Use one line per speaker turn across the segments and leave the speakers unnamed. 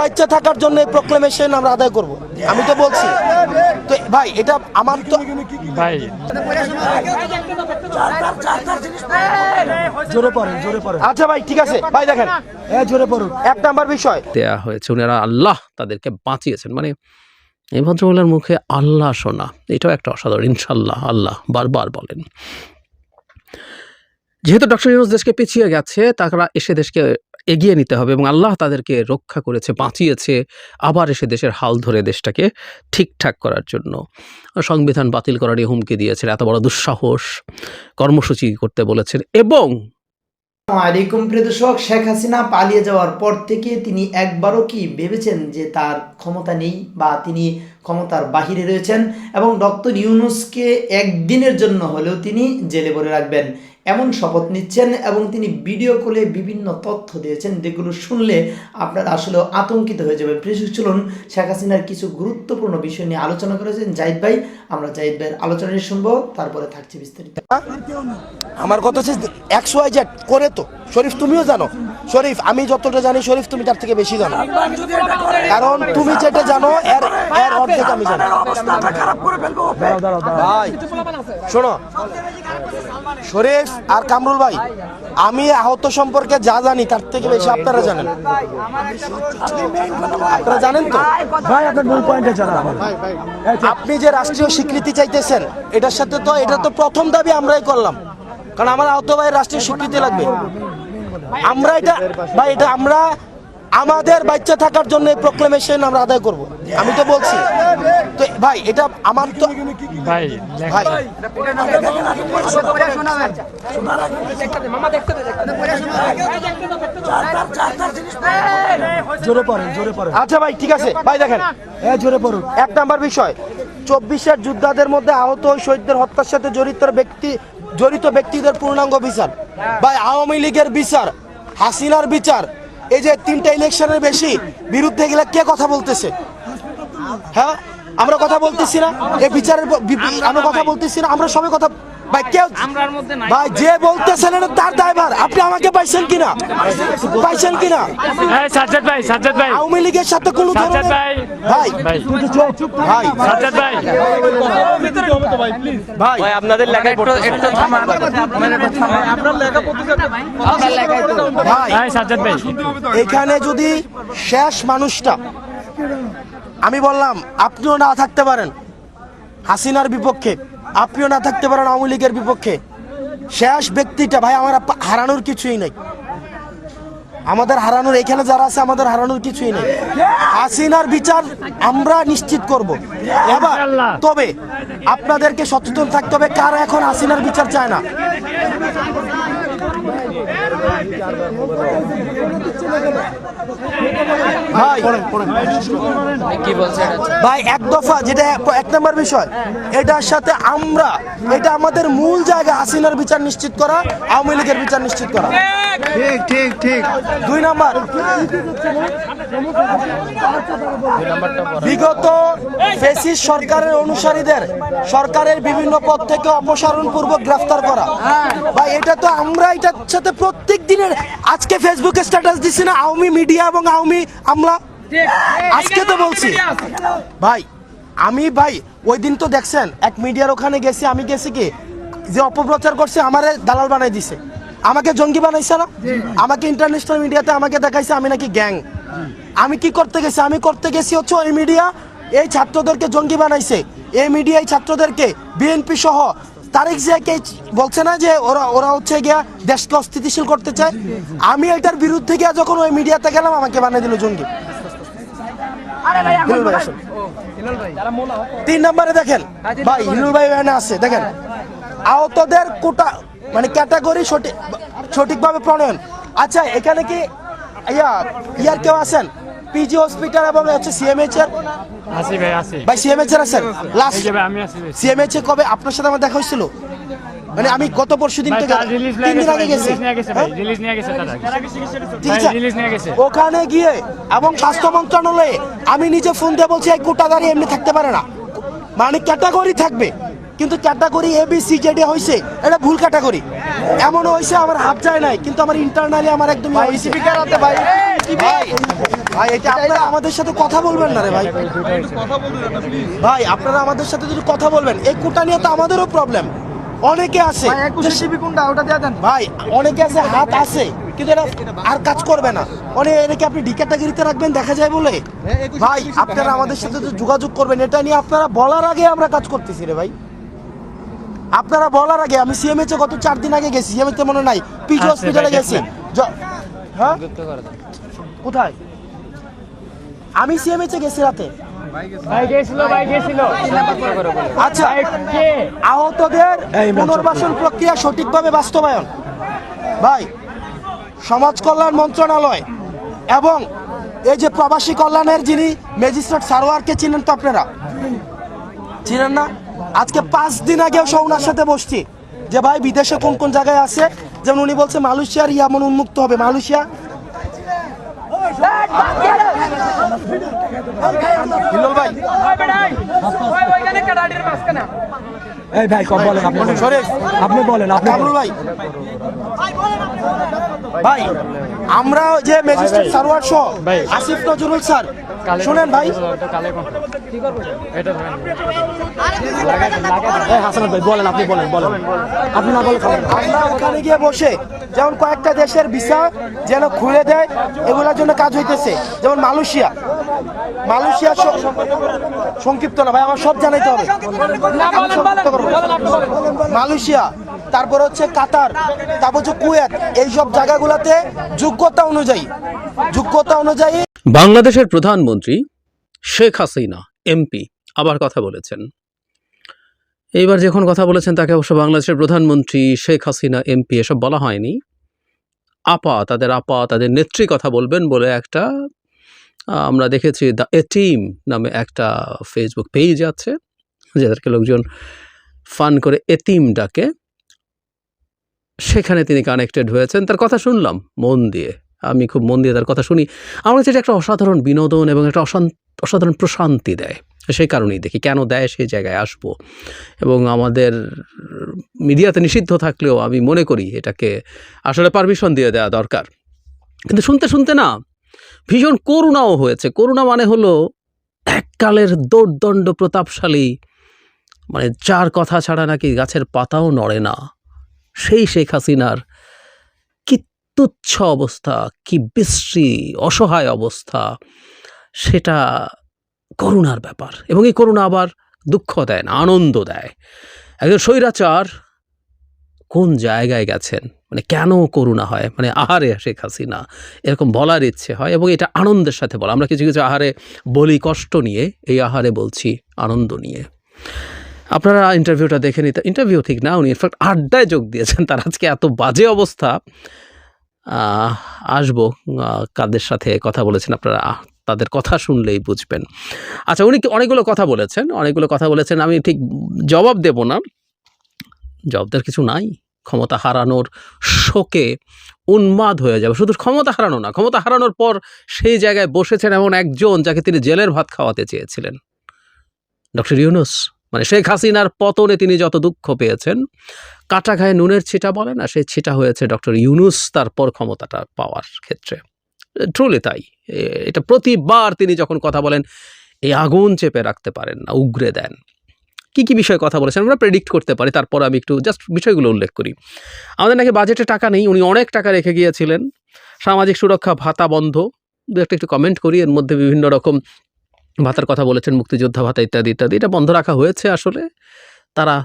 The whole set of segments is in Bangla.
বাচ্চা থাকার জন্য এই প্রোক্লেমেশন আমরা আদায় করব। আমি তো বলছি। তো ভাই এটা আমার তো
ভাই।
জোরে পড়েন জোরে পড়েন।
আচ্ছা ভাই ঠিক আছে। ভাই দেখেন।
হ্যাঁ জোরে পড়ুন।
এক নাম্বার বিষয়।
দেয়া হয়েছে ওনারা আল্লাহ তাদেরকে বাঁচিয়েছেন। মানে এই ভদ্রমহিলার মুখে আল্লাহ শোনা এটাও একটা অসাধারণ। ইনশাল্লাহ আল্লাহ বারবার বলেন। যেহেতু ডক্টর ইউনুস দেশকে পিছিয়ে গেছে তারা এসে দেশকে এগিয়ে নিতে হবে এবং আল্লাহ তাদেরকে রক্ষা করেছে, বাঁচিয়েছে আবার এসে দেশের হাল ধরে দেশটাকে ঠিকঠাক করার জন্য। সংবিধান বাতিল করারই হুমকি দিয়েছেন, এত বড় দুঃসাহস, কর্মসূচি করতে বলেছেন এবং
আলাইকুম প্রিয় দর্শক, শেখ হাসিনা পালিয়ে যাওয়ার পর থেকে তিনি একবারও কি ভেবেছেন যে তার ক্ষমতা নেই বা তিনি ক্ষমতার বাহিরে রয়েছেন? এবং ডক্টর ইউনুসকে একদিনের জন্য হলেও তিনি জেলে ভরে রাখবেন। এমন শপথ নিচ্ছেন এবং তিনি ভিডিও কলে বিভিন্ন তথ্য দিয়েছেন। যেগুলো শুনলে আপনারা আসলে আতঙ্কিত হয়ে যাবেন। দর্শক, চলুন শেখ হাসিনার কিছু গুরুত্বপূর্ণ বিষয় নিয়ে আলোচনা করেছেন জাহিদ ভাই। আমরা জাহিদ ভাইয়ের আলোচনাটি শুনব তারপরে থাকছে বিস্তারিত।
আমার কথা হচ্ছে একশো হাজার করে তো। শরীফ তুমিও জানো। শরীফ আমি যতটা জানি শরীফ তুমি তার থেকে বেশি জানো। কারণ তুমি যেটা জানো এর এর অর্ধেক আমি জানি। ভাই শোনো। শরীফ আর কামরুল ভাই আমি আহত সম্পর্কে যা জানি তার থেকে বেশি আপনারা জানেন। আপনারা জানেন তো?
ভাই আপনার মূল পয়েন্টে জানা
আপনি। যে রাষ্ট্রীয় স্বীকৃতি চাইতেছেন এটার সাথে তো এটা তো প্রথম দাবি আমরাই করলাম। কারণ আমার আহত ভাইয়ের রাষ্ট্রীয় স্বীকৃতি লাগবে। আমরা এটা বা এটা আমরা আমাদের বাচ্চা থাকার জন্য এই প্রোক্লেমেশন আমরা আদায় করব। আমি তো বলছি। তো ভাই এটা আমার তো
ভাই
ভাই।
জোরে পড়েন জোরে পড়েন।
আচ্ছা ভাই ঠিক আছে। ভাই দেখেন।
হ্যাঁ জোরে পড়ুন।
এক নাম্বার বিষয়। চব্বিশের যোদ্ধাদের মধ্যে আহত শহীদদের হত্যার সাথে জড়িত ব্যক্তি জড়িত ব্যক্তিদের পূর্ণাঙ্গ বিচার। ভাই আওয়ামী লীগের বিচার হাসিনার বিচার এই যে তিনটা ইলেকশনের বেশি বিরুদ্ধে গেলে কে কথা বলতেছে? হ্যাঁ? আমরা কথা বলতেছি না। এই বিচারের আমরা কথা বলতেছি না, আমরা সবাই কথা ভাই কেউ ভাই যে বলতেছেন এটা তার দায়ভার। আপনি আমাকে পাইছেন কিনা? পাইছেন কিনা?
এই সাজ্জাদ ভাই সাজ্জাদ ভাই।
আওয়ামী লীগের সাথে কোনো
সাজ্জাদ
ধরনের
ভাই।
ভাই।
ভাই।
ভাই।
সাজ্জাদ ভাই।
ভাই
আপনাদের লেখা একটু একটু থামান।
ভাই।
ভাই সাজ্জাদ ভাই।
এখানে যদি শেষ মানুষটা আমি বললাম আপনিও না থাকতে পারেন হাসিনার বিপক্ষে। আপনিও না থাকতে পারেন আওয়ামী লীগের বিপক্ষে। শেষ ব্যক্তিটা ভাই আমার হারানোর কিছুই নেই। আমাদের হারানোর এখানে যারা আছে আমাদের হারানোর কিছুই নেই। হাসিনার বিচার আমরা নিশ্চিত করব। এবার তবে আপনাদেরকে সচেতন থাকতে হবে কারা এখন হাসিনার বিচার চায় না? ভাই এক দফা যেটা এক নম্বর বিষয় এটার সাথে আমরা এটা আমাদের মূল জায়গা হাসিনার বিচার নিশ্চিত করা আওয়ামী লীগের বিচার নিশ্চিত করা।
ঠিক ঠিক ঠিক।
দুই নাম্বার বিগত ফেসিস সরকারের অনুসারীদের সরকারের বিভিন্ন পদ থেকে অপসারণ পূর্বক গ্রেফতার করা। ভাই এটা তো আমরা এটার সাথে প্রত্যেক দিনের। আজকে ফেসবুকে স্ট্যাটাস দিছি না আওয়ামী মিডিয়া এবং আওয়ামী আমলা। আজকে তো বলছি। ভাই আমি ভাই ওই দিন তো দেখছেন এক মিডিয়ার ওখানে গেছি আমি গেছি কি যে অপপ্রচার করছে আমারে দালাল বানাই দিছে। আমাকে জঙ্গি বানাইছে না? আমাকে ইন্টারন্যাশনাল মিডিয়াতে আমাকে দেখাইছে আমি নাকি গ্যাং। আমি কি করতে গেছি? আমি করতে গেছি হচ্ছে ওই মিডিয়া এই ছাত্রদেরকে জঙ্গি বানাইছে। এই মিডিয়া এই ছাত্রদেরকে বিএনপি সহ তারেক জিয়াকে বলছে না যে ওরা ওরা হচ্ছে গিয়া দেশকে অস্থিতিশীল করতে চায়। আমি এটার বিরুদ্ধে গিয়া যখন ওই মিডিয়াতে গেলাম আমাকে বানিয়ে দিল জঙ্গি। তিন নম্বরে দেখেন। ভাই হিলুল ভাই আছে দেখেন। আহতদের কোটা মানে ক্যাটাগরি সঠিক সঠিকভাবে প্রণয়ন। আচ্ছা এখানে কি ইয়া ইয়ার কেউ আছেন? পিজি হসপিটাল এবং হচ্ছে সিএমএইচ এর
আসি ভাই আসি।
ভাই সিএমএইচ এর আছেন? লাস্ট
এই যে ভাই আমি আসি ভাই।
সিএমএইচ এ কবে আপনার সাথে আমার দেখা হয়েছিল? মানে আমি গত পরশু দিন থেকে
রিলিজ
তিন
নিয়ে
দিন আগে
গেছে
গেছি।
রিলিজ নিয়ে গেছে? রিলিজ নিয়ে গেছে তারা
ঠিক আছে
রিলিজ নিয়ে গেছে।
ওখানে গিয়ে এবং স্বাস্থ্য মন্ত্রণালয়ে আমি নিজে ফোন দিয়ে বলছি এই কোটাদারি এমনি থাকতে পারে না। মানে ক্যাটাগরি থাকবে কিন্তু ক্যাটাগরি এ বি সি জেডি হয়েছে এটা ভুল ক্যাটাগরি এমন হয়েছে আমার হাত যায় নাই কিন্তু আমার ইন্টারনালি আমার একদম হয়েছে ভাই এটা আপনারা আমাদের সাথে কথা বলবেন না রে ভাই। ভাই আপনারা আমাদের সাথে যদি কথা বলবেন এই কোটা নিয়ে তো আমাদেরও প্রবলেম অনেকে আছে। ভাই অনেকে আছে হাত আছে কিন্তু এরা আর কাজ করবে না। অনেক এটাকে আপনি ডিকেটাগিরিতে রাখবেন দেখা যায় বলে? ভাই আপনারা আমাদের সাথে তো যোগাযোগ করবেন এটা নিয়ে আপনারা বলার আগে আমরা কাজ করতেছি রে ভাই। আপনারা বলার আগে আমি সিএমএচ গত চার দিন আগে গেছি সিএমএচ মনে নাই পিজি
আচ্ছা,
হসপিটালে গেছি। হ্যাঁ? কোথায়? আমি সিএমএচ এ গেছি রাতে। আচ্ছা আহতদের পুনর্বাসন প্রক্রিয়া সঠিকভাবে বাস্তবায়ন। ভাই সমাজ কল্যাণ মন্ত্রণালয় এবং এই যে প্রবাসী কল্যাণের যিনি ম্যাজিস্ট্রেট সারোয়ারকে চিনেন তো আপনারা? চিনেন না? আজকে পাঁচ দিন আগেও সৌনার সাথে বসছি। যে ভাই বিদেশে কোন কোন জায়গায় আছে? যেমন উনি বলছে মালয়েশিয়ার ইয়ামন উন্মুক্ত হবে। মালয়েশিয়া
এই ভাই কম বলেন আপনি। আপনি বলেন আপনি
ভাই ভাই আমরা যে ম্যাজিস্ট্রেট সারোয়ার সহ। আসিফ নজরুল স্যার শুনেন ভাই।
হাসানাত ভাই বলেন আপনি বলেন বলেন। আপনি না বলে
আমরা ওখানে গিয়ে বসে যেমন কয়েকটা দেশের ভিসা যেন খুলে দেয় এগুলোর জন্য কাজ হইতেছে। যেমন মালয়েশিয়া। মালয়েশিয়া সংক্ষিপ্ত না ভাই আমার সব জানাইতে হবে। মালয়েশিয়া তারপর হচ্ছে কাতার তারপর হচ্ছে কুয়েত। এইসব জায়গাগুলোতে যোগ্যতা অনুযায়ী যোগ্যতা অনুযায়ী
বাংলাদেশের প্রধানমন্ত্রী শেখ হাসিনা এমপি আবার কথা বলেছেন। এইবার যখন কথা বলেছেন, তাকে অবশ্য বাংলাদেশের প্রধানমন্ত্রী শেখ হাসিনা এমপি এসব বলা হয়নি। আপা, তাদের আপা, তাদের নেত্রী কথা বলবেন বলে একটা, আমরা দেখেছি দ্য এটিম নামে একটা ফেসবুক পেজ আছে, যাদেরকে লোকজন ফান করে এতিম ডাকে। সেখানে তিনি কানেক্টেড হয়েছেন। তার কথা শুনলাম, মন দিয়ে। আমি খুব মন দিয়ে তার কথা শুনি। আমার কাছে এটা একটা অসাধারণ বিনোদন এবং একটা অসাধারণ প্রশান্তি দেয়। সেই কারণেই দেখি কেন দেয় সেই জায়গায় আসব। এবং আমাদের মিডিয়াতে নিষিদ্ধ থাকলেও আমি মনে করি এটাকে আসলে পারমিশন দিয়ে দেওয়া দরকার। কিন্তু শুনতে শুনতে না ভীষণ করুণাও হয়েছে। করুণা মানে হলো এককালের দৌর্দণ্ড প্রতাপশালী। মানে যার কথা ছাড়া নাকি গাছের পাতাও নড়ে না। সেই শেখ হাসিনার তুচ্ছ অবস্থা, কি বিশ্রী, অসহায় অবস্থা, সেটা করুণার ব্যাপার। এবং এই করুণা আবার দুঃখ দেয় না, আনন্দ দেয়। একজন স্বৈরাচার কোন জায়গায় গেছেন? মানে কেন করুণা হয়? মানে আহারে শেখ হাসিনা, এরকম বলার ইচ্ছে হয় এবং এটা আনন্দের সাথে বলা। আমরা কিছু কিছু আহারে বলি কষ্ট নিয়ে, এই আহারে বলছি আনন্দ নিয়ে। আপনারা ইন্টারভিউটা দেখে নিতে ইন্টারভিউ ঠিক না, উনি ইনফ্যাক্ট আড্ডায় যোগ দিয়েছেন, তার আজকে এত বাজে অবস্থা। আসব কাদের সাথে কথা বলেছেন আপনারা? তাদের কথা শুনলেই বুঝবেন। আচ্ছা উনি অনেকগুলো কথা বলেছেন, অনেকগুলো কথা বলেছেন, আমি ঠিক জবাব দেব না। জবাব দেওয়ার কিছু নাই। ক্ষমতা হারানোর শোকে উন্মাদ হয়ে যাবে। শুধু ক্ষমতা হারানো না, ক্ষমতা হারানোর পর সেই জায়গায় বসেছেন এমন একজন যাকে তিনি জেলের ভাত খাওয়াতে চেয়েছিলেন। ডক্টর ইউনুস মানে শেখ হাসিনার পতনে তিনি যত দুঃখ পেয়েছেন কাটা গায়ে নুনের ছিটা বলে না সেই ছিটা হয়েছে ডক্টর ইউনুস তারপর ক্ষমতাটা পাওয়ার ক্ষেত্রে। ট্রুলি তাই। এটা প্রতিবার তিনি যখন কথা বলেন, এই আগুন চেপে রাখতে পারেন না, উগরে দেন। কি কি বিষয়ে কথা বলেছেন আমরা প্রেডিক্ট করতে পারি, তারপর আমি একটু জাস্ট বিষয়গুলো উল্লেখ করি। আমাদের নাকি বাজেটে টাকা নেই, উনি অনেক টাকা রেখে গিয়েছিলেন। সামাজিক সুরক্ষা ভাতা বন্ধ। দু একটা একটু কমেন্ট করি, এর মধ্যে বিভিন্ন রকম ভাতার কথা বলেছেন, মুক্তিযোদ্ধা ভাতা ইত্যাদি ইত্যাদি। এটা বন্ধ রাখা হয়েছে আসলে। তারা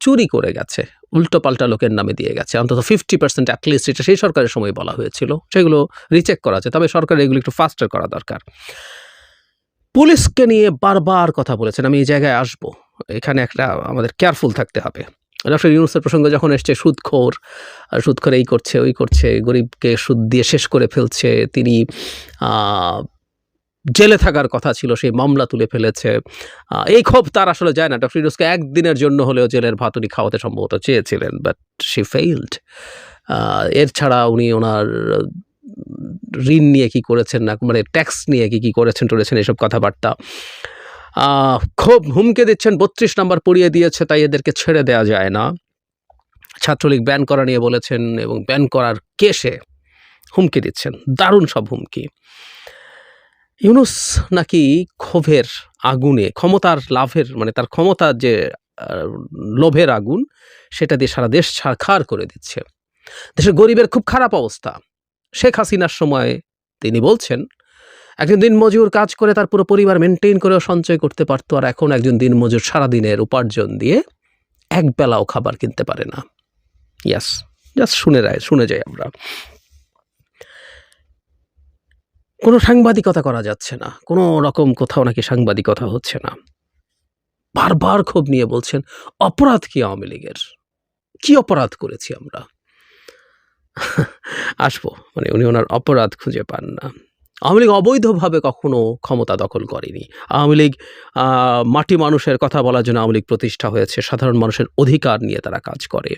চুরি করে গেছে, উল্টো পাল্টা লোকের নামে দিয়ে গেছে। অন্তত ফিফটি পার্সেন্ট অ্যাটলিস্ট এটা সেই সরকারের সময় বলা হয়েছিল। সেগুলো রিচেক করা আছে, তবে সরকার এগুলো একটু ফাস্টার করা দরকার। পুলিশকে নিয়ে বারবার কথা বলেছেন, আমি এই জায়গায় আসব। এখানে একটা আমাদের কেয়ারফুল থাকতে হবে। ডক্টর ইউনুসের প্রসঙ্গে যখন এসছে সুদখোর সুদখোর এই করছে, ওই করছে, গরিবকে সুদ দিয়ে শেষ করে ফেলছে, তিনি জেলে থাকার কথা ছিল, সেই মামলা তুলে ফেলেছে। এই ক্ষোভ তার আসলে যায় না। ডক্টর ইউনুসকে একদিনের জন্য হলেও জেলের ভাত উনি খাওয়াতে সম্ভবত চেয়েছিলেন বাট শি ফেইল্ড এর ছাড়া উনি ওনার ঋণ নিয়ে কি করেছেন না মানে ট্যাক্স নিয়ে কি কি করেছেন টরেছেন এসব কথাবার্তা। খুব হুমকে দিচ্ছেন, বত্রিশ নাম্বার পড়িয়ে দিয়েছে, তাই এদেরকে ছেড়ে দেওয়া যায় না। ছাত্রলীগ ব্যান করা নিয়ে বলেছেন এবং ব্যান করার কেসে হুমকি দিচ্ছেন। দারুণ সব হুমকি। ইউনুস নাকি ক্ষোভের আগুনে, ক্ষমতার লাভের মানে তার ক্ষমতার যে লোভের আগুন, সেটা দিয়ে সারা দেশ ছারখার করে দিচ্ছে। দেশের গরিবের খুব খারাপ অবস্থা। শেখ হাসিনার সময় তিনি বলছেন, একজন দিনমজুর কাজ করে তার পুরো পরিবার মেনটেন করেও সঞ্চয় করতে পারতো, আর এখন একজন দিন দিনমজুর সারাদিনের উপার্জন দিয়ে এক বেলাও খাবার কিনতে পারে না। ইয়াস জাস্ট শুনে রায়, শুনে যাই আমরা। কোনো সাংবাদিকতা করা যাচ্ছে না। কোনো রকম কোথাও নাকি সাংবাদিকতা হচ্ছে না। বারবার ক্ষোভ নিয়ে বলছেন, অপরাধ কি আওয়ামী লীগের? কি অপরাধ করেছি আমরা? আসব মানে উনি ওনার অপরাধ খুঁজে পান না। আওয়ামী লীগ অবৈধভাবে কখনো ক্ষমতা দখল করেনি। আওয়ামী লীগ মাটি মানুষের কথা বলার জন্য আওয়ামী লীগ প্রতিষ্ঠা হয়েছে, সাধারণ মানুষের অধিকার নিয়ে তারা কাজ করে।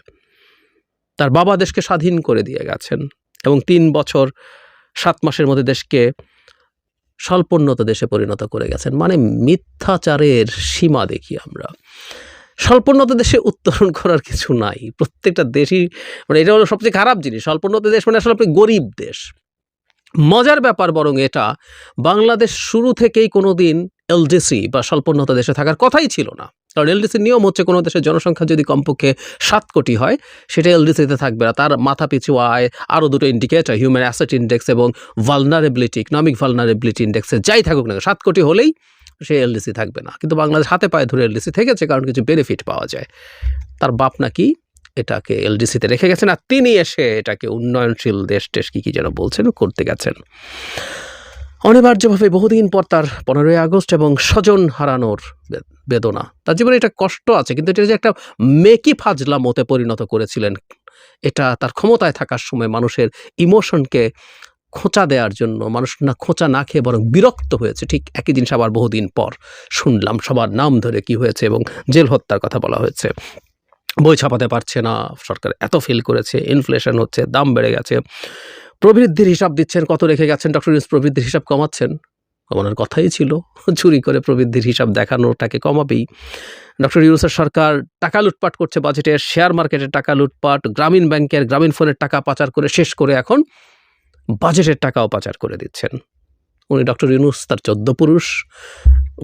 তার বাবা দেশকে স্বাধীন করে দিয়ে গেছেন এবং তিন বছর সাত মাসের মধ্যে দেশকে স্বল্পোন্নত দেশে পরিণত করে গেছেন। মানে মিথ্যাচারের সীমা দেখি আমরা। স্বল্পোন্নত দেশে উত্তরণ করার কিছু নাই। প্রত্যেকটা দেশই মানে এটা হলো সবচেয়ে খারাপ জিনিস। স্বল্পোন্নত দেশ মানে আসলে আপনি গরিব দেশ। মজার ব্যাপার বরং এটা, বাংলাদেশ শুরু থেকেই কোনো দিন এলডিসি বা স্বল্পোন্নত দেশে থাকার কথাই ছিল না। কারণ এলডিসির নিয়ম হচ্ছে কোনো দেশের জনসংখ্যা যদি কমপক্ষে সাত কোটি হয়, সেটা এলডিসিতে থাকবে না। তার মাথা পিছু আয়, আরও দুটো ইন্ডিকেটর হিউম্যান অ্যাসেট ইন্ডেক্স এবং ভালনারেবিলিটি ইকনমিক ভালনারেবিলিটি ইন্ডেক্সে যাই থাকুক না সাত কোটি হলেই সে এলডিসি থাকবে না। কিন্তু বাংলাদেশ হাতে পায়ে ধরে এলডিসি থেকেছে কারণ কিছু বেনিফিট পাওয়া যায়। তার বাপ নাকি এটাকে এলডিসিতে রেখে গেছেন আর তিনি এসে এটাকে উন্নয়নশীল দেশ টেশ কী কী যেন বলছেন, করতে গেছেন। অনিবার্যভাবে বহুদিন পর তার পনেরোই আগস্ট এবং স্বজন হারানোর বেদনা। তার জীবনে এটা কষ্ট আছে, কিন্তু এটা যে একটা মেকি ফাজলা মতে পরিণত করেছিলেন, এটা তার ক্ষমতায় থাকার সময় মানুষের ইমোশনকে খোঁচা দেওয়ার জন্য, মানুষ না খোঁচা না খেয়ে বরং বিরক্ত হয়েছে। ঠিক একই জিনিস আবার বহুদিন পর শুনলাম সবার নাম ধরে কি হয়েছে এবং জেল হত্যার কথা বলা হয়েছে। বই ছাপাতে পারছে না, সরকার এত ফেল করেছে ইনফ্লেশন হচ্ছে, দাম বেড়ে গেছে। প্রবৃদ্ধির হিসাব দিচ্ছেন, কত রেখে গেছেন ডক্টর ইউনুস প্রবৃদ্ধির হিসাব কমাচ্ছেন? কমানোর কথাই ছিল, চুরি করে প্রবৃদ্ধির হিসাব দেখানোটাকে কমাবেই। ডক্টর ইউনুসের সরকার টাকা লুটপাট করছে বাজেটের শেয়ার মার্কেটের টাকা লুটপাট, গ্রামীণ ব্যাংকের গ্রামীণ ফোনের টাকা পাচার করে শেষ করে এখন বাজেটের টাকাও পাচার করে দিচ্ছেন। উনি ডক্টর ইউনুস তার চোদ্দ পুরুষ,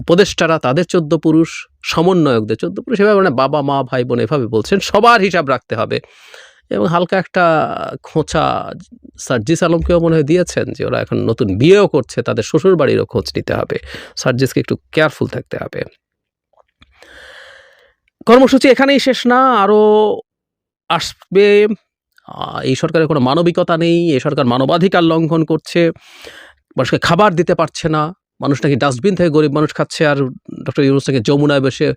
উপদেষ্টারা তাদের চোদ্দ পুরুষ, সমন্বয়কদের চোদ্দ পুরুষ, এভাবে মানে বাবা, মা, ভাই, বোন এভাবে বলছেন, সবার হিসাব রাখতে হবে। এবং হালকা একটা খোঁচা সার্জিস আলমকেও মনে হয় দিয়েছেন যে ওরা এখন নতুন বিয়েও করছে, তাদের শ্বশুর বাড়িরও খোঁজ নিতে হবে। সার্জিসকে একটু কেয়ারফুল থাকতে হবে। কর্মসূচি এখানেই শেষ না, আরও আসবে। এই সরকারের কোনো মানবিকতা নেই এই সরকার মানবাধিকার লঙ্ঘন করছে, মানুষকে খাবার দিতে পারছে না, মানুষ নাকি ডাস্টবিন থেকে গরিব মানুষ খাচ্ছে, আর ডক্টর ইউনুস থেকে যমুনায় বসে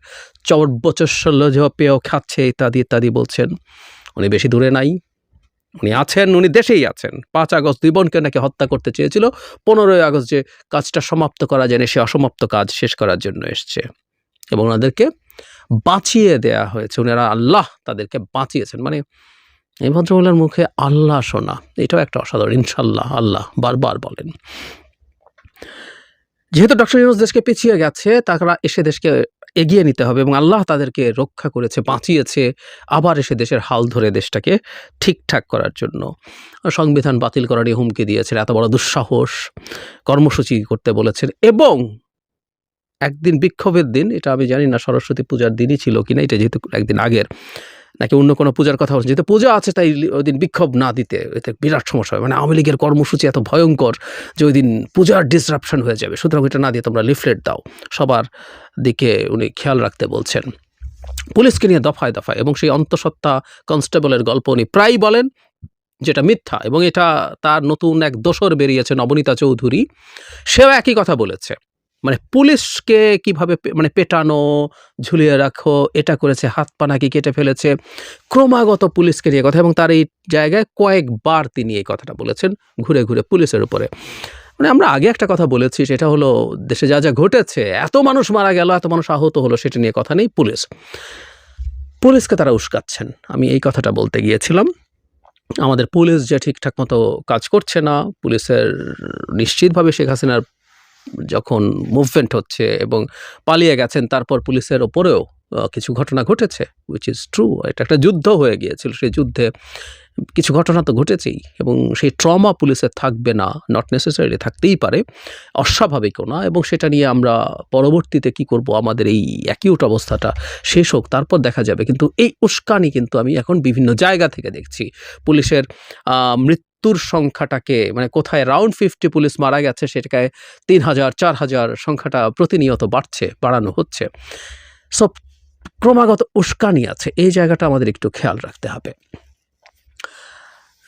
চর্বচস্বল্য পেয়েও খাচ্ছে, ইত্যাদি ইত্যাদি বলছেন। উনি বেশি দূরে নাই। উনি আছেন, উনি দেশেই আছেন। পাঁচ আগস্ট দুই বোনকে নাকি হত্যা করতে চেয়েছিল। পনেরোই আগস্ট যে কাজটা সমাপ্ত করা যায় সে অসমাপ্ত কাজ শেষ করার জন্য এসছে। এবং ওনাদেরকে বাঁচিয়ে দেয়া হয়েছে। ওনারা আল্লাহ তাদেরকে বাঁচিয়েছেন। মানে এই ভদ্রমহিলার মুখে আল্লাহ শোনা, এটাও একটা অসাধারণ। ইনশাল্লাহ আল্লাহ বারবার বলেন। যেহেতু ডক্টর ইউনুস দেশকে পিছিয়ে গেছে, তারা এসে দেশকে এগিয়ে নিতে হবে এবং আল্লাহ তাদেরকে রক্ষা করেছে, বাঁচিয়েছে আবার এসে দেশের হাল ধরে দেশটাকে ঠিকঠাক করার জন্য। সংবিধান বাতিল করারই হুমকি দিয়েছেন, এত বড় দুঃসাহস, কর্মসূচি করতে বলেছেন এবং একদিন বিক্ষোভের দিন, এটা আমি জানি না, সরস্বতী পূজার দিনই ছিল কিনা, এটা যেহেতু একদিন আগের। নাকি অন্য কোনো পূজার কথা বলছেন? যেহেতু পূজা আছে, তাই ওই দিন বিক্ষোভ না দিতে এতে বিরাট সমস্যা হয়। মানে আওয়ামী লীগের কর্মসূচি এত ভয়ঙ্কর যে ওই দিন পূজার ডিসরাপশন হয়ে যাবে। সুতরাং এটা না দিয়ে তোমরা লিফলেট দাও। সবার দিকে উনি খেয়াল রাখতে বলছেন। পুলিশকে নিয়ে দফায় দফায় এবং সেই অন্তঃসত্ত্বা কনস্টেবলের গল্প উনি প্রায়ই বলেন, যেটা মিথ্যা এবং এটা তার নতুন এক দোসর বেরিয়েছে নবনীতা চৌধুরী। সেও একই কথা বলেছে। মানে পুলিশকে কীভাবে মানে পেটানো, ঝুলিয়ে রাখো, এটা করেছে, হাত পা নাকি কেটে ফেলেছে, ক্রমাগত পুলিশকে নিয়ে কথা এবং তার এই জায়গায় কয়েকবার তিনি এই কথাটা বলেছেন ঘুরে ঘুরে পুলিশের উপরে। মানে আমরা আগে একটা কথা বলেছি, সেটা হলো দেশে যা যা ঘটেছে, এত মানুষ মারা গেল, এত মানুষ আহত হলো, সেটা নিয়ে কথা নেই পুলিশ। পুলিশকে তারা উস্কাচ্ছেন। আমি এই কথাটা বলতে গিয়েছিলাম। আমাদের পুলিশ যে ঠিকঠাক মতো কাজ করছে না, পুলিশের নিশ্চিতভাবে শেখ হাসিনার যখন মুভমেন্ট হচ্ছে এবং পালিয়ে গেছেন তারপর পুলিশের ওপরেও কিছু ঘটনা ঘটেছে উইচ ইজ ট্রু এটা একটা যুদ্ধ হয়ে গিয়েছিল। সেই যুদ্ধে কিছু ঘটনা তো ঘটেছেই এবং সেই ট্রমা পুলিশের থাকবে না নট নেসেসারি থাকতেই পারে অস্বাভাবিকও না এবং সেটা নিয়ে আমরা পরবর্তীতে কি করব আমাদের এই অ্যাকিউট অবস্থাটা শেষ হোক তারপর দেখা যাবে। কিন্তু এই উস্কানি কিন্তু আমি এখন বিভিন্ন জায়গা থেকে দেখছি। পুলিশের আহ, মৃত্যুর সংখ্যাটাকে মানে কোথায় রাউন্ড ফিফটি পুলিশ মারা গেছে সেটাকে তিন হাজার, চার হাজার সংখ্যাটা প্রতিনিয়ত বাড়ছে, বাড়ানো হচ্ছে। সব ক্রমাগত উস্কানি আছে, এই জায়গাটা আমাদের একটু খেয়াল রাখতে হবে।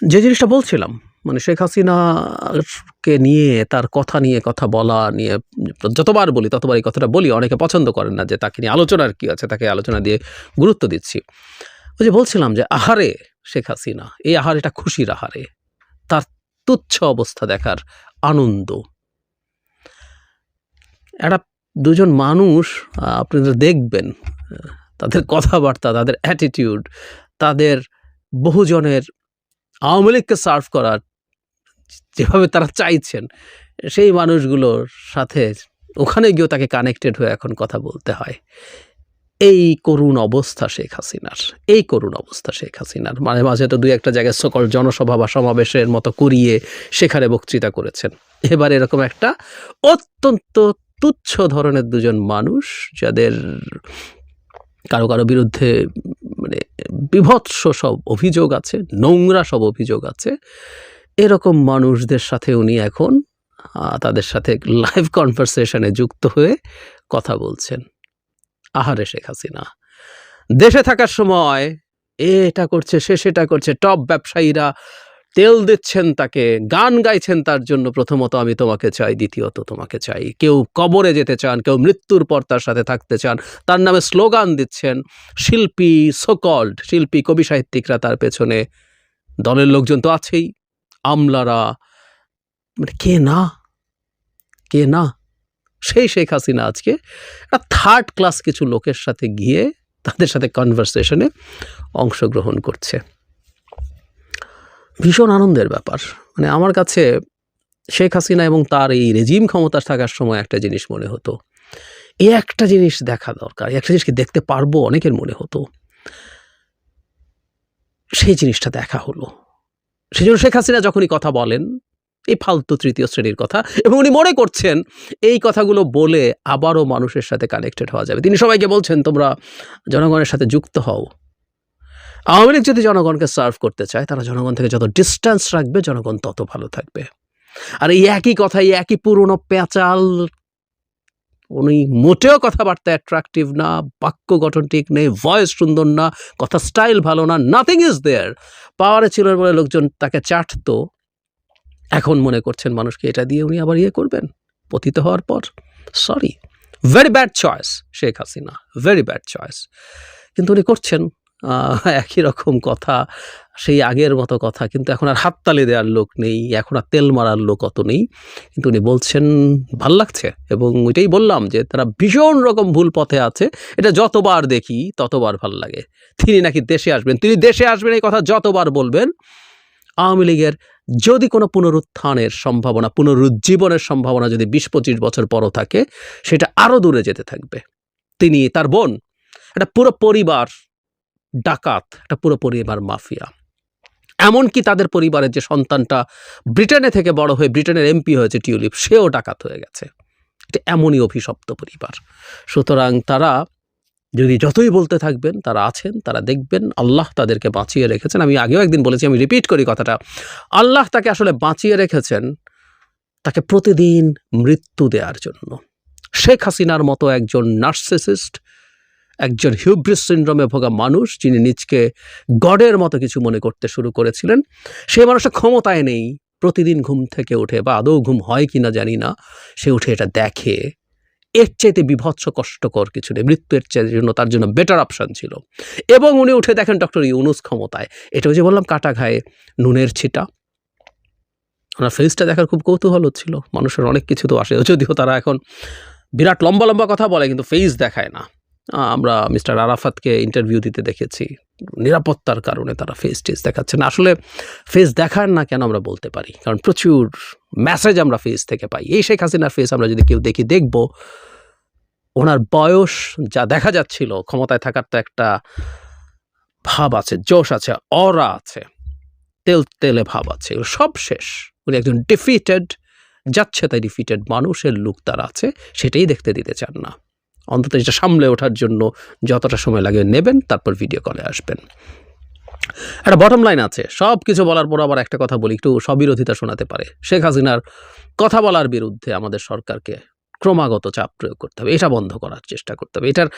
যে জিনিসটা বলছিলাম মানে শেখ হাসিনাকে নিয়ে, তার কথা নিয়ে, কথা বলা নিয়ে, যতবার বলি, ততবার এই কথাটা বলি, অনেকে পছন্দ করেন না যে তাকে নিয়ে আলোচনার কী আছে, তাকে আলোচনা দিয়ে গুরুত্ব দিচ্ছি। ওই যে বলছিলাম যে আহারে শেখ হাসিনা, এই আহারেটা খুশির আহারে। তার তুচ্ছ অবস্থা দেখার আনন্দ। একটা দুজন মানুষ আপনারা দেখবেন, তাদের কথাবার্তা, তাদের অ্যাটিটিউড তাদের বহুজনের আওয়ামী লীগকে সার্ভ করার যেভাবে তারা চাইছেন, সেই মানুষগুলোর সাথে ওখানে গিয়েও তাকে কানেক্টেড হয়ে এখন কথা বলতে হয়। এই করুণ অবস্থা শেখ হাসিনার, এই করুণ অবস্থা শেখ হাসিনার। মাঝে মাঝে তো দুই একটা জায়গায় সকল জনসভা বা সমাবেশের মতো করিয়ে সেখানে বক্তৃতা করেছেন। এবার এরকম একটা অত্যন্ত তুচ্ছ ধরনের দুজন মানুষ যাদের কারও কারও বিরুদ্ধে মানে বিভৎস সব অভিযোগ আছে, নোংরা সব অভিযোগ আছে, এরকম মানুষদের সাথে উনি এখন তাদের সাথে লাইভ কনভারসেশনে যুক্ত হয়ে কথা বলছেন। আহারে শেখ হাসিনা। দেশে থাকার সময় এ এটা করছে, সে সেটা করছে, টপ ব্যবসায়ীরা তেল দিচ্ছেন তাকে, গান গাইছেন তার জন্য প্রথমত আমি তোমাকে চাই, দ্বিতীয়ত তোমাকে চাই। কেউ কবরে যেতে চান, কেউ মৃত্যুর পর তার সাথে থাকতে চান, তার নামে স্লোগান দিচ্ছেন, শিল্পী সোকল্ড, শিল্পী, কবি সাহিত্যিকরা তার পেছনে, দলের লোকজন তো আছেই, আমলারা মানে কে না? কে না? সেই শেখ হাসিনা আজকে থার্ড ক্লাস কিছু লোকের সাথে গিয়ে তাদের সাথে কনভারসেশনে অংশগ্রহণ করছে। ভীষণ আনন্দের ব্যাপার। মানে আমার কাছে শেখ হাসিনা এবং তার এই রেজিম ক্ষমতা থাকার সময় একটা জিনিস মনে হতো। এ একটা জিনিস দেখা দরকার একটা জিনিসকে দেখতে পারব অনেকের মনে হতো। সেই জিনিসটা দেখা হলো। সেই জন্য শেখ হাসিনা যখনই কথা বলেন এই ফালতু তৃতীয় শ্রেণির কথা। এবং উনি মনে করছেন, এই কথাগুলো বলে আবারও মানুষের সাথে কানেক্টেড হওয়া যাবে। তিনি সবাইকে বলছেন, তোমরা জনগণের সাথে যুক্ত হও। আওয়ামী লীগ যদি জনগণকে সার্ভ করতে চায়, তারা জনগণ থেকে যত ডিস্টেন্স রাখবে, জনগণ তত ভালো থাকবে। আর এই একই কথা, এই একই পুরনো পেঁচাল, উনি মোটেও কথাবার্তা অ্যাট্রাকটিভ না, বাক্য গঠন ঠিক নেই ভয়েস সুন্দর না, কথা স্টাইল ভালো না নাথিং ইজ দেয়ার পাওয়ারে ছিল বলে লোকজন তাকে চাটতো। এখন মনে করছেন মানুষকে এটা দিয়ে উনি আবার ইয়ে করবেন, পতিত হওয়ার পর। Sorry very bad choice Sheikh Hasina very bad choice কিন্তু উনি করছেন একই রকম কথা, সেই আগের মতো কথা, কিন্তু এখন আর হাততালি দেওয়ার লোক নেই, এখন আর তেল মারার লোক অত নেই। কিন্তু উনি বলছেন, ভালো লাগছে, এবং ওইটাই বললাম যে তারা ভীষণ রকম ভুল পথে আছে, এটা যতবার দেখি ততবার ভালো লাগে। তিনি নাকি দেশে আসবেন, তিনি দেশে আসবেন এই কথা যতবার বলবেন, আওয়ামী লীগের যদি কোনো পুনরুত্থানের সম্ভাবনা, পুনরুজ্জীবনের সম্ভাবনা যদি বিশ পঁচিশ বছর পরও থাকে, সেটা আরও দূরে যেতে থাকবে। তিনি, তার বোন, একটা পুরো পরিবার ডাকাত, একটা পুরো পরিবার মাফিয়া। এমনকি তাদের পরিবারের যে সন্তানটা ব্রিটেনে থেকে বড় হয়ে ব্রিটেনের এমপি হয়েছে টিউলিপ, সেও ডাকাত হয়ে গেছে। এটা এমনই অভিশপ্ত পরিবার। সুতরাং তারা যদি যতই বলতে থাকবেন, তারা আছেন, তারা দেখবেন, আল্লাহ তাদেরকে বাঁচিয়ে রেখেছেন। আমি আগেও একদিন বলেছি, আমি রিপিট করি কথাটা। আল্লাহ তাকে আসলে বাঁচিয়ে রেখেছেন তাকে প্রতিদিন মৃত্যু দেওয়ার জন্য। শেখ হাসিনার মতো একজন নার্সিসিস্ট একজন হিউব্রিস সিন্ড্রোমে ভোগা মানুষ, যিনি নিজকে গডের মতো কিছু মনে করতে শুরু করেছিলেন সেই মানুষের ক্ষমতায় নেই। প্রতিদিন ঘুম থেকে উঠে, বা আদৌ ঘুম হয় কিনা জানি না, সে উঠে এটা দেখে এর চাইতে বিভৎস, কষ্টকর কিছু নেই। মৃত্যুর চাইতে জন্য তার জন্য বেটার অপশান ছিল। এবং উনি উঠে দেখেন ডক্টর ইউনুস ক্ষমতায়। এটা যে বললাম, কাটা ঘায়ে নুনের ছিটা। ওনার ফেসটা দেখার খুব কৌতূহল হচ্ছিল। মানুষের অনেক কিছু তো আসে, যদিও তারা এখন বিরাট লম্বা লম্বা কথা বলে, কিন্তু ফেস দেখায় না। আমরা মিস্টার আরাফাতকে ইন্টারভিউ দিতে দেখেছি। নিরাপত্তার কারণে তারা ফেস টেস দেখাচ্ছে না আসলে ফেস দেখান না কেন আমরা বলতে পারি? কারণ প্রচুর মেসেজ আমরা ফেস থেকে পাই। এই শেখ হাসিনার ফেস আমরা যদি কেউ দেখি, দেখব। ওনার বয়স যা দেখা যাচ্ছিল, ক্ষমতায় থাকার তো একটা ভাব আছে, জোশ আছে, অরা আছে, তেল তেলে ভাব আছে সব শেষ। উনি একজন ডিফিটেড যাচ্ছে তাই ডিফিটেড মানুষের লুক তার আছে, সেটাই দেখতে দিতে চান না। অন্তত এটা সামলে ওঠার জন্য যতটা সময় লাগে নেবেন, তারপর ভিডিও কলে আসবেন। একটা বটম লাইন আছে সব কিছু বলার পর আবার একটা কথা বলি, একটু স্ববিরোধিতা শোনাতে পারে। শেখ হাসিনার কথা বলার বিরুদ্ধে আমাদের সরকারকে ক্রমাগত চাপ প্রয়োগ করতে হবে, এটা বন্ধ করার চেষ্টা করতে হবে। এটার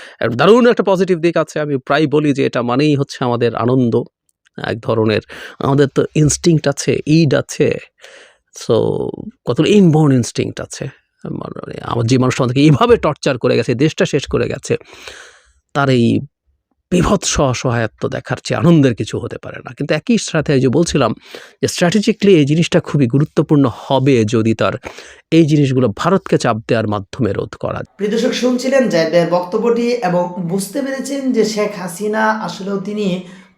দারুণ একটা পজিটিভ দিক আছে, আমি প্রায় বলি যে এটা মানেই হচ্ছে আমাদের আনন্দ, এক ধরনের আমাদের তো ইনস্টিংক্ট আছে, ইড আছে সো কত ইনবোর্ন ইনস্টিংক্ট আছে। মানে আমার যে মানুষটা আমাদেরকে এইভাবে টর্চার করে গেছে, দেশটা শেষ করে গেছে, তার এই বিভৎস অসহায়ত্ব দেখার চেয়ে আনন্দের কিছু হতে পারে না। কিন্তু একই সাথে যে বলছিলাম যে স্ট্র্যাটেজিকলি এই জিনিসটা খুবই গুরুত্বপূর্ণ হবে যদি তার এই জিনিসগুলো ভারতকে চাপ দেওয়ার মাধ্যমে রোধ করা
প্রিয় দর্শক, শুনছিলেন জায়দের বক্তব্যটি এবং বুঝতে পেরেছেন যে শেখ হাসিনা আসলেও তিনি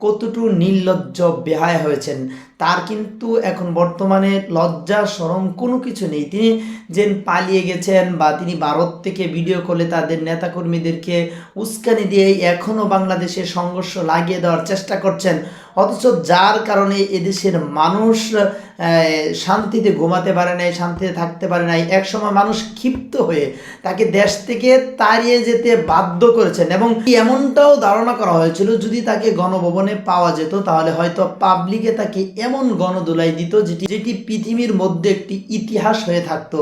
কতটুকু নির্লজ্জ, বেহায় হয়েছেন। তার কিন্তু এখন বর্তমানে লজ্জা সরম কোনো কিছু নেই। তিনি যে পালিয়ে গেছেন বা তিনি ভারত থেকে ভিডিও কলে তাদের নেতাকর্মীদেরকে উস্কানি দিয়ে এখনও বাংলাদেশে সংঘর্ষ লাগিয়ে দেওয়ার চেষ্টা করছেন। অথচ যার কারণে এদেশের মানুষ শান্তিতে ঘুমাতে পারে নাই, শান্তিতে থাকতে পারে নাই, একসময় মানুষ ক্ষিপ্ত হয়ে তাকে দেশ থেকে তাড়িয়ে যেতে বাধ্য করেছেন এবং এমনটাও ধারণা করা হয়েছিল, যদি তাকে গণভবনে পাওয়া যেত তাহলে হয়তো পাবলিকে তাকে এমন গণদোলাই দিত যেটি যেটি পৃথিবীর মধ্যে একটি ইতিহাস হয়ে থাকতো।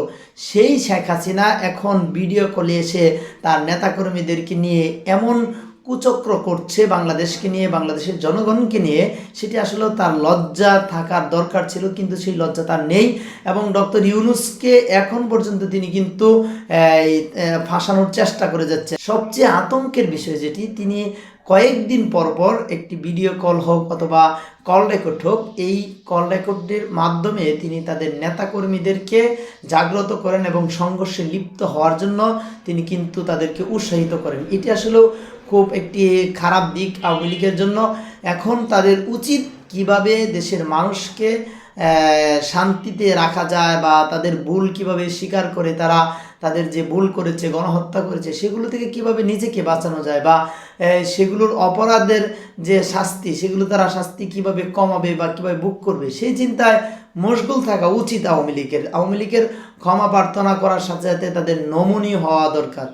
সেই শেখ হাসিনা এখন ভিডিও কলে এসে তার নেতাকর্মীদেরকে নিয়ে এমন কুচক্র করছে বাংলাদেশকে নিয়ে, বাংলাদেশের জনগণকে নিয়ে, সেটি আসলে তার লজ্জা থাকার দরকার ছিল, কিন্তু সেই লজ্জা তার নেই। এবং ডক্টর ইউনুসকে এখন পর্যন্ত তিনি কিন্তু ফাঁসানোর চেষ্টা করে যাচ্ছে সবচেয়ে আতঙ্কের বিষয় যেটি, তিনি কয়েকদিন পর পর একটি ভিডিও কল হোক অথবা কল রেকর্ড হোক, এই কল রেকর্ডের মাধ্যমে তিনি তাদের নেতাকর্মীদেরকে জাগ্রত করেন এবং সংঘর্ষে লিপ্ত হওয়ার জন্য তিনি কিন্তু তাদেরকে উৎসাহিত করেন। এটি আসলেও খুব একটি খারাপ দিক আওয়ামী লীগের জন্য। এখন তাদের উচিত কীভাবে দেশের মানুষকে শান্তিতে রাখা যায় বা তাদের ভুল কীভাবে স্বীকার করে তারা তাদের যে ভুল করেছে, গণহত্যা করেছে, সেগুলো থেকে কীভাবে নিজেকে বাঁচানো যায় বা সেগুলোর অপরাধের যে শাস্তি, সেগুলো তারা শাস্তি কীভাবে কমাবে বা কীভাবে বুক করবে, সেই চিন্তায় মশগুল থাকা উচিত আওয়ামী লীগের। আওয়ামী লীগের ক্ষমা প্রার্থনা করার সাথে সাথে তাদের নমনীয় হওয়া দরকার।